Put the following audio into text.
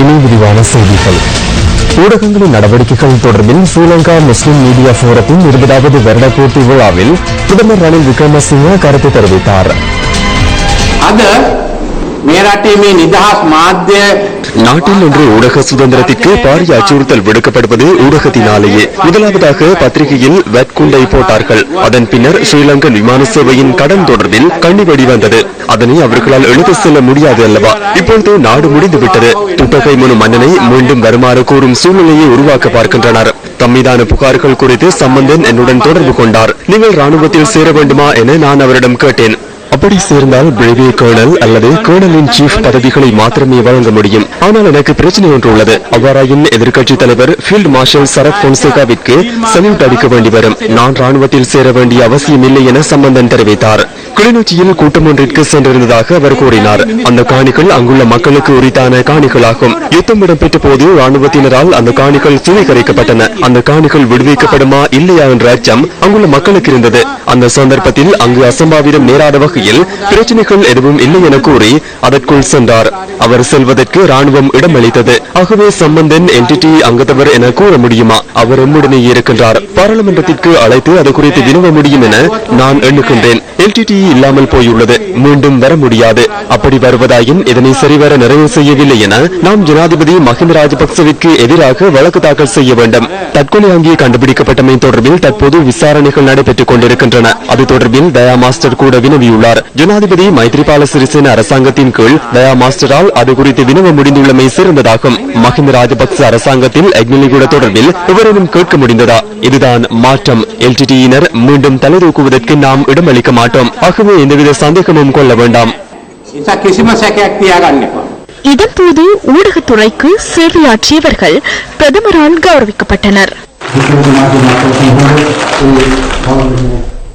இனி விரிவான செய்திகள். ஊடகங்களின் நடவடிக்கைகள் தொடர்பில் ஸ்ரீலங்கா முஸ்லிம் மீடியா போரத்தின் இருபதாவது வருட பூர்த்தி விழாவில் பிரதமர் ரணில் விக்ரமசிங்க கருத்து தெரிவித்தார். நாட்டில் இன்று ஊடக சுதந்திரத்திற்கு பாரிய அச்சுறுத்தல் விடுக்கப்படுவது ஊடகத்தினாலேயே. முதலாவதாக பத்திரிகையில் வெட்குண்டை போட்டார்கள். அதன் பின்னர் ஸ்ரீலங்கன் விமான சேவையின் கடன் தொடர்பில் கண்ணி வந்தது. அதனை அவர்களால் எழுத செல்ல முடியாது அல்லவா? இப்பொழுது நாடு முடிந்து விட்டது. துட்டகை முனு மன்னனை மீண்டும் வருமாறு கூறும் சூழ்நிலையை உருவாக்க பார்க்கின்றனர். தம்மீதான புகார்கள் குறித்து சம்பந்தன் என்னுடன் தொடர்பு கொண்டார். நீங்கள் ராணுவத்தில் சேர வேண்டுமா என நான் அவரிடம் கேட்டேன். அப்படி சேர்ந்தால் பிரிவே கேர்னல் அல்லது கேர்னலின் சீஃப் பதவிகளை மாத்திரமே வழங்க முடியும். ஆனால் எனக்கு பிரச்சனை ஒன்று உள்ளது. அவ்வாறாயின் எதிர்க்கட்சி தலைவர் ஃபீல்ட் மார்ஷல் சரத் பொன்சேகாவிற்கு சல்யூட் அடிக்க வேண்டி வரும். நான் ராணுவத்தில் சேர வேண்டிய அவசியம் இல்லை என சம்பந்தன் தெரிவித்தார். கிளிநொச்சியில் கூட்டம் ஒன்றிற்கு சென்றிருந்ததாக அவர் கூறினார். அந்த காணிகள் அங்குள்ள மக்களுக்கு உரித்தான காணிகளாகும். யுத்தம் இடம்பெற்ற போது ராணுவத்தினரால் அந்த காணிகள் சுவீகரிக்கப்பட்டன. அந்த காணிகள் விடுவிக்கப்படுமா இல்லையா என்ற அச்சம் அங்குள்ள மக்களுக்கு இருந்தது. அந்த சந்தர்ப்பத்தில் அங்கு அசம்பாவிதம் நேராத வகையில் பிரச்சனைகள் எதுவும் இல்லை என கூறி அதற்குள் சென்றார். அவர் செல்வதற்கு ராணுவம் இடமளித்தது. ஆகவே சம்பந்தன் என்டிடி அங்கத்தவர் என கூற முடியுமா? அவர் எம்முடனே இருக்கின்றார். பாராளுமன்றத்திற்கு அழைத்து அது குறித்து வினவ முடியும் என நான் எண்ணுகின்றேன். எல்டிடிஇ இல்லாமல் போயுள்ளது. மீண்டும் வர முடியாது. அப்படி வருவதாயின் இதனை சரிவர நிறைவு செய்யவில்லை என நாம் ஜனாதிபதி மஹிந்த ராஜபக்சவிற்கு எதிராக வழக்கு தாக்கல் செய்ய வேண்டும். தற்கொலை அங்கே கண்டுபிடிக்கப்பட்டமை தொடர்பில் தற்போது விசாரணைகள் நடைபெற்றுக் கொண்டிருக்கின்றன. அது தொடர்பில் தயா மாஸ்டர் கூட வினவியுள்ளார். ஜனாதிபதி மைத்ரிபால சிறிசேன அரசாங்கத்தின் கீழ் தயா மாஸ்டரால் அது குறித்து வினவ முடிந்துள்ளமை சிறந்ததாகும். மஹிந்த ராஜபக்ச அரசாங்கத்தில் அக்னிலிகுட தொடர்பில் விவரமும் கேட்க முடிந்ததா? இதுதான் மாற்றம். எல்டிடியினர் மீண்டும் தலைதூக்குவதற்கு நாம் இடமளிக்க மாட்டோம். இருக்கட்டும் ஆகவே எந்தவித சந்தேகமும் கொள்ள வேண்டாம் இதன்போது ஊடகத்துறைக்கு சேவையாற்றியவர்கள் பிரதமரால் கௌரவிக்கப்பட்டனர்